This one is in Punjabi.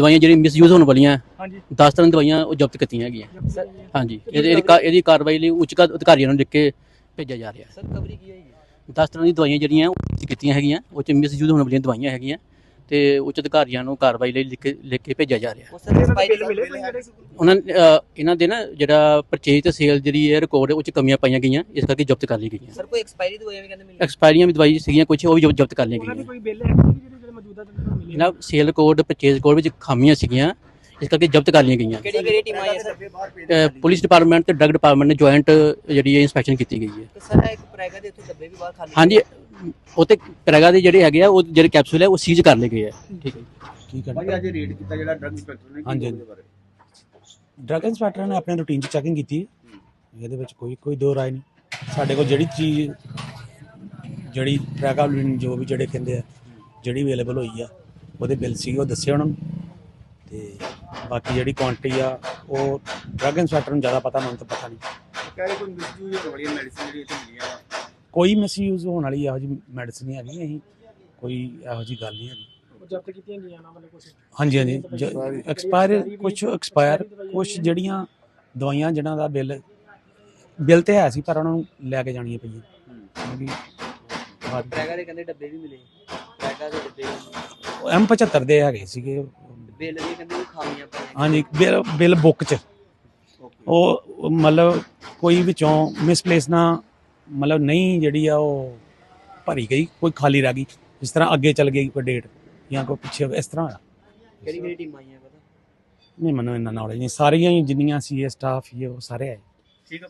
ਦਵਾਈਆਂ ਜਿਹੜੀਆਂ ਮਿਸਯੂਜ਼ ਹੋਣ ਵਾਲੀਆਂ ਹਾਂਜੀ। 10 ਤਰ੍ਹਾਂ ਦੀਆਂ ਦਵਾਈਆਂ ਉਹ ਜ਼ਬਤ ਕੀਤੀਆਂ ਹੈਗੀਆਂ। ਸਰ ਹਾਂਜੀ ਇਹਦੀ ਇਹਦੀ ਕਾਰਵਾਈ ਲਈ ਉੱਚ ਅਧਿਕਾਰੀਆਂ ਨੂੰ ਲਿਖ ਕੇ ਭੇਜਿਆ ਜਾ ਰਿਹਾ। ਸਰ ਕਵਰੀ ਕੀ ਹੈ 10 ਤਰ੍ਹਾਂ ਦੀਆਂ ਦਵਾਈਆਂ ਜਿਹੜੀਆਂ ਉਹ ਕੀਤੀਆਂ ਹੈਗੀਆਂ ਉਹ ਚ ਮਿਸਯੂਜ਼ ਹੋਣ ਵਾਲੀਆਂ ਦਵਾਈਆਂ ਹੈਗੀਆਂ ਤੇ ਉੱਚ ਅਧਿਕਾਰੀਆਂ ਨੂੰ ਕਾਰਵਾਈ ਲਈ ਲਿਖ ਕੇ ਲਿਖ ਕੇ ਭੇਜਿਆ ਜਾ ਰਿਹਾ। ਜਿਹੜੇ ਉਹਨਾਂ ਇਹਨਾਂ ਦੇ ਨਾ ਜਿਹੜਾ ਪਰਚੇਜ ਤੇ ਸੇਲ ਜਿਹੜੀ ਹੈ ਰਿਕਾਰਡ ਉਹ ਚ ਕਮੀਆਂ ਪਾਈਆਂ ਗਈਆਂ ਇਸ ਕਰਕੇ ਜ਼ਬਤ ਕਰ ਲਈ ਗਈਆਂ। ਸਰ ਕੋਈ ਐਕਸਪਾਇਰੀ ਦਵਾਈਆਂ ਵੀ ਕਹਿੰਦੇ ਮਿਲੀ ਐਕਸਪਾਇਰੀਆਂ ਵੀ ਦਵਾਈ ਸੀਗੀਆਂ ਕੁਝ ਉਹ ਵੀ ਜ਼ਬਤ ਕਰ ਲਈਆਂ ਗਈਆਂ। ਕੋਈ ਬਿੱਲ ਹੈ? ਜਿਹੜੇ ਜਿਹੜੇ ਮੌਜੂਦਾ ਇਹਨਾਂ ਸੇਲ ਕੋਡ ਪਰਚੇਜ ਕੋਡ ਵਿੱਚ ਖਾਮੀਆਂ ਸੀਗੀਆਂ ਇਸ ਕਰਕੇ ਜ਼ਬਤ ਕਰ ਲਈਆਂ ਗਈਆਂ। ਕਿਹੜੀ ਕਿਹੜੀ ਟੀਮ ਆਈ ਹੈ ਸਰ ਅ, ਪੁਲਿਸ ਡਿਪਾਰਟਮੈਂਟ ਤੇ ਡਰਗ ਡਿਪਾਰਟਮੈਂਟ ਨੇ ਜੁਆਇੰਟ ਜਿਹੜੀ ਹੈ ਇਨਸਪੈਕਸ਼ਨ ਕੀਤੀ ਗਈ ਹੈ। ਸਰ ਇੱਕ ਪ੍ਰੈਗਾ ਦੇ ਉੱਤੇ ਡੱਬੇ ਵੀ ਬਾਹਰ ਖਾਲੀ ਹਾਂਜੀ ਉਹ ਤੇ ਪ੍ਰੈਗਾ ਦੇ ਜਿਹੜੇ ਹੈਗੇ ਆ ਉਹ ਜਿਹੜੇ ਕੈਪਸੂਲ ਹੈ ਉਹ ਸੀਜ਼ ਕਰ ਲਏ ਗਏ ਆ। ਠੀਕ ਹੈ ਠੀਕ ਹੈ ਭਾਈ ਅੱਜ ਰੇਡ ਕੀਤਾ ਜਿਹੜਾ ਡਰਗ ਇੰਸਪੈਕਟਰ ਨੇ ਕੀ ਹਾਂਜੀ। ਉਹਦੇ ਬਾਰੇ? ਡਰਗ ਇੰਸਪੈਕਟਰ ਨੇ ਆਪਣੇ ਰੂਟੀਨ ਚ ਚੈਕਿੰਗ ਕੀਤੀ ਹੈ। ਇਹਦੇ ਵਿੱਚ ਕੋਈ ਕੋਈ ਦੋ ਰਾਏ ਨਹੀਂ। ਸਾਡੇ ਕੋਲ ਜਿਹੜੀ ਚੀਜ਼ ਜਿਹੜੀ ਪ੍ਰੈਗਾਬਲਿਨ ਜੋ ਵੀ ਜਿਹੜੇ ਕਹਿੰਦੇ ਆ ਜਿਹੜੀ ਅਵੇਲੇਬਲ ਹੋਈ ਆ ਉਹਦੇ ਬਿੱਲ ਸੀ ਉਹ ਦੱਸੇ ਉਹਨਾਂ ਨੂੰ। ਤੇ ਬਾਕੀ ਜਿਹੜੀ ਕੁਆਂਟੀਟੀ ਆ ਉਹ ਡਰਗ ਇੰਸਪੈਕਟਰ ਨੂੰ ਜ਼ਿਆਦਾ ਪਤਾ ਮੈਨੂੰ ਤਾਂ ਪਤਾ ਨਹੀਂ। ਕਹਿ ਰਹੇ ਕੋਈ ਮਿਸਯੂਜ਼ ਹੋਣ ਵਾਲੀਆਂ ਮੈਡੀਸਿਨ ਜਿਹੜੀ ਇੱਥੇ ਮਿਲੀਆਂ ਵਾ। ਕੋਈ ਮਿਸਯੂਜ਼ ਹੋਣ ਵਾਲੀ ਇਹੋ ਜਿਹੀ ਮੈਡੀਸਨ ਨਹੀਂ ਹੈਗੀ ਅਸੀਂ ਕੋਈ ਇਹੋ ਜਿਹੀ ਗੱਲ ਨਹੀਂ ਹੈਗੀ। ਉਹ ਜ਼ਬਤ ਕੀਤੀਆਂ ਗਈਆਂ ਨਾ ਮਤਲਬ ਕੁਝ ਹਾਂਜੀ ਹਾਂਜੀ। ਐਕਸਪਾਇਰ ਕੁਝ ਐਕਸਪਾਇਰ ਕੁਝ ਜਿਹੜੀਆਂ ਦਵਾਈਆਂ ਜਿਨ੍ਹਾਂ ਦਾ ਬਿੱਲ ਬਿੱਲ ਤੇ ਹੈ ਸੀ ਪਰ ਉਹਨਾਂ ਨੂੰ ਲੈ ਕੇ ਜਾਣੀਆਂ ਪਈਆਂ। ਕਿਉਂਕਿ ਪ੍ਰੈਗਾ ਦੇ ਕਹਿੰਦੇ ਡੱਬੇ ਵੀ ਮਿਲੇ। M75 ਦੇ ਹੈਗੇ ਸੀਗੇ। ਬਿੱਲ ਵੀ ਕਹਿੰਦੇ ਖਾਮੀਆਂ ਪਈਆਂ। ਹਾਂਜੀ ਬਿੱਲ ਬਿੱਲ ਬੁੱਕ ਚ। ਉਹ ਮਤਲਬ ਕੋਈ ਵਿੱਚੋਂ ਮਿਸਪਲੇਸ ਨਾ ਮਤਲਬ ਨਹੀਂ ਜਿਹੜੀ ਆ ਉਹ ਭਰੀ ਗਈ ਕੋਈ ਖਾਲੀ ਰਹਿ ਗਈ। ਜਿਸ ਤਰ੍ਹਾਂ ਅੱਗੇ ਚੱਲ ਗਈ ਕੋਈ ਡੇਟ ਜਾਂ ਕੋਈ ਪਿੱਛੇ ਇਸ ਤਰ੍ਹਾਂ ਹੋਇਆ ਕਿਹੜੀ ਕਿਹੜੀ ਟੀਮ ਆਈਆਂ ਪਤਾ? ਨਹੀਂ ਮੈਨੂੰ ਇੰਨਾ ਨੌਲੇਜ ਨਹੀਂ। ਸਾਰੀਆਂ ਹੀ ਜਿੰਨੀਆਂ ਸੀ ਸਟਾਫ ਹੀ ਉਹ ਸਾਰੇ ਆਏ। ਠੀਕ ਹੈ